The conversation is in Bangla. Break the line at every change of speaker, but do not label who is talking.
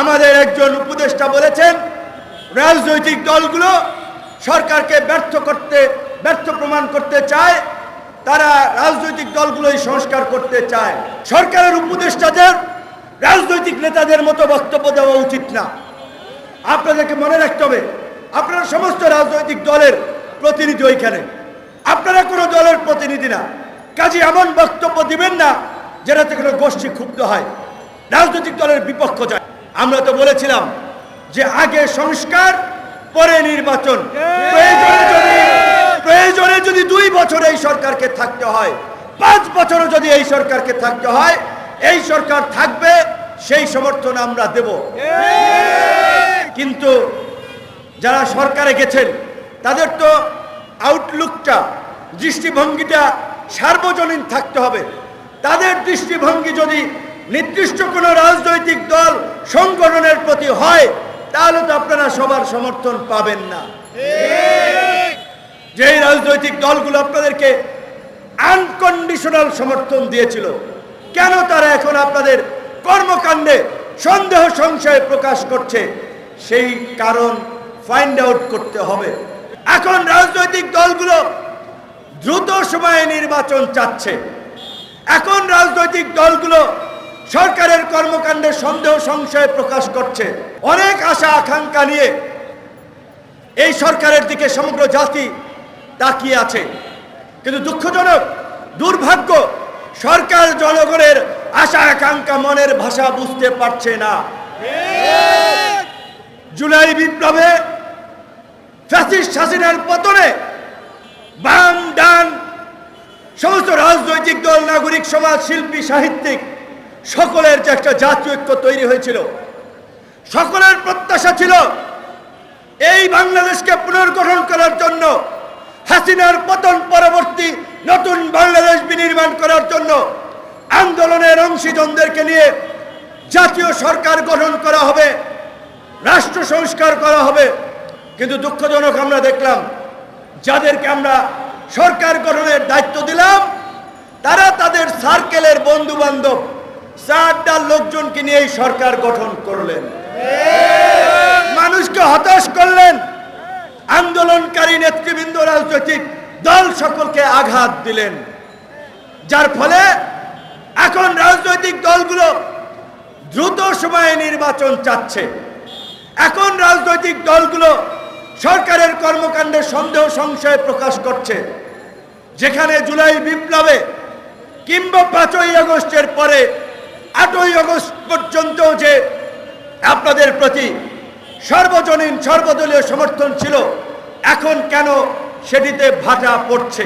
আমাদের একজন উপদেষ্টা বলেছেন, রাজনৈতিক দলগুলো সরকারকে ব্যর্থ করতে, ব্যর্থ প্রমাণ করতে চায়, তারা রাজনৈতিক দলগুলোই সংস্কার করতে চায়। সরকারের উপদেষ্টাদের, রাজনৈতিক নেতাদের মতো বক্তব্য দেওয়া উচিত না। আপনাদেরকে মনে রাখতে হবে, আপনারা সমস্ত রাজনৈতিক দলের প্রতিনিধি ওইখানে। আপনারা কোনো দলের প্রতিনিধি না। কাজে এমন বক্তব্য দিবেন না, যেটাতে কোনো গোষ্ঠী ক্ষুব্ধ হয়। রাজনৈতিক দলের বিপক্ষ যায়। আমরা তো বলেছিলাম যে আগে সংস্কার, পরে নির্বাচন। প্রয়োজনে যদি দুই বছর এই সরকারকে থাকতে হয়, পাঁচ বছরও যদি এই সরকারকে থাকতে হয়, এই সরকার থাকবে, সেই সমর্থন আমরা দেব। কিন্তু যারা সরকারে গেছেন, তাদের তো আউটলুকটা দৃষ্টিভঙ্গিটা সার্বজনীন থাকতে হবে। তাদের দৃষ্টিভঙ্গি যদি নির্দিষ্ট কোনো রাজনৈতিক হয়, তাহলে তো আপনারা সবার সমর্থন পাবেন না। যেই রাজনৈতিক দলগুলো আপনাদেরকে আনকন্ডিশনাল সমর্থন দিয়েছিল, কেন তারা এখন আপনাদের কর্মকাণ্ডে সন্দেহ সংশয় প্রকাশ করছে, সেই কারণ ফাইন্ড আউট করতে হবে। এখন রাজনৈতিক দলগুলো দ্রুত সময়ে নির্বাচন চাচ্ছে। এখন রাজনৈতিক দলগুলো সরকারের কর্মকাণ্ডে সন্দেহ সংশয় প্রকাশ করছে। অনেক আশা আকাঙ্ক্ষা নিয়ে এই সরকারের দিকে সমগ্র জাতি তাকিয়ে আছে। কিন্তু দুঃখজনক, দুর্ভাগ্য, সরকার জনগণের আশা আকাঙ্ক্ষা মনের ভাষা বুঝতে পারছে না। জুলাই বিপ্লবে ফ্যাসিস্ট হাসিনার পতনে বাম, ডান, সমস্ত রাজনৈতিক দল, নাগরিক, সমাজ, শিল্পী, সাহিত্যিক, সকলের যে একটা জাতীয় ঐক্য তৈরি হয়েছিল সকলের প্রত্যাশা ছিল এই বাংলাদেশকে পুনর্গঠন করার জন্য হাসিনার পতন পরবর্তী নতুন বাংলাদেশ বিনির্মাণ করার জন্য আন্দোলনের অংশীজনদেরকে নিয়ে জাতীয় সরকার গঠন করা হবে, রাষ্ট্র সংস্কার করা হবে। কিন্তু দুঃখজনক আমরা দেখলাম, যাদেরকে আমরা সরকার গঠনের দায়িত্ব দিলাম, তারা তাদের সার্কেলের বন্ধু বান্ধব চারটা লোকজনকে নিয়ে সরকার গঠন করলেন। মানুষকে হতাশ করলেন। আন্দোলনকারী নেতৃবৃন্দ রাজনৈতিক দল সকলকে আঘাত দিলেন। যার ফলে এখন রাজনৈতিক দলগুলো দ্রুত সময়ে নির্বাচন চাচ্ছে। এখন রাজনৈতিক দলগুলো সরকারের কর্মকাণ্ডে সন্দেহ সংশয় প্রকাশ করছে। যেখানে জুলাই বিপ্লবে কিংবা পাঁচই আগস্টের পরে আটই আগস্ট পর্যন্ত যে আপনাদের প্রতি সর্বজনীন, সর্বদলীয় সমর্থন ছিল, এখন কেন সেটিতে ভাটা পড়ছে?